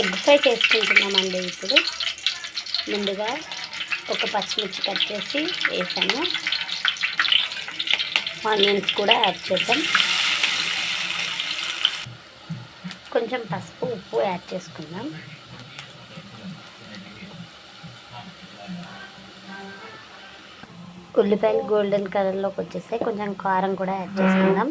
egg fry చేసుకుంటున్నామండి ఇప్పుడు ముందుగా ఒక పచ్చిమిర్చి కట్ చేసి వేసాము ఆనియన్స్ కూడా యాడ్ చేద్దాం కొంచెం పసుపు ఉప్పు యాడ్ చేసుకుందాం ఉల్లిపాయలు గోల్డెన్ కలర్లోకి వచ్చేసాయి కొంచెం కారం కూడా యాడ్ చేసుకుందాం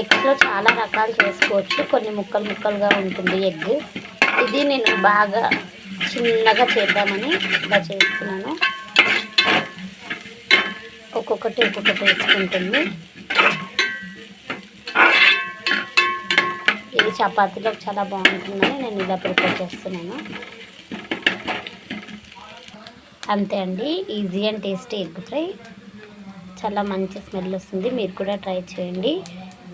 ఎగ్స్లో చాలా రకాలు చేసుకోవచ్చు కొన్ని ముక్కలు ముక్కలుగా ఉంటుంది ఎగ్ ఇది నేను బాగా చిన్నగా చేద్దామని ఇలా చేస్తున్నాను ఒక్కొక్కటి ఒక్కొక్కటి వేసుకుంటుంది ఇది చపాతీలో చాలా బాగుంటుందని నేను ఇలా ప్రిపేర్ చేస్తున్నాను అంతే అండి easy and tasty egg fry చాలా మంచి స్మెల్ వస్తుంది మీరు కూడా ట్రై చేయండి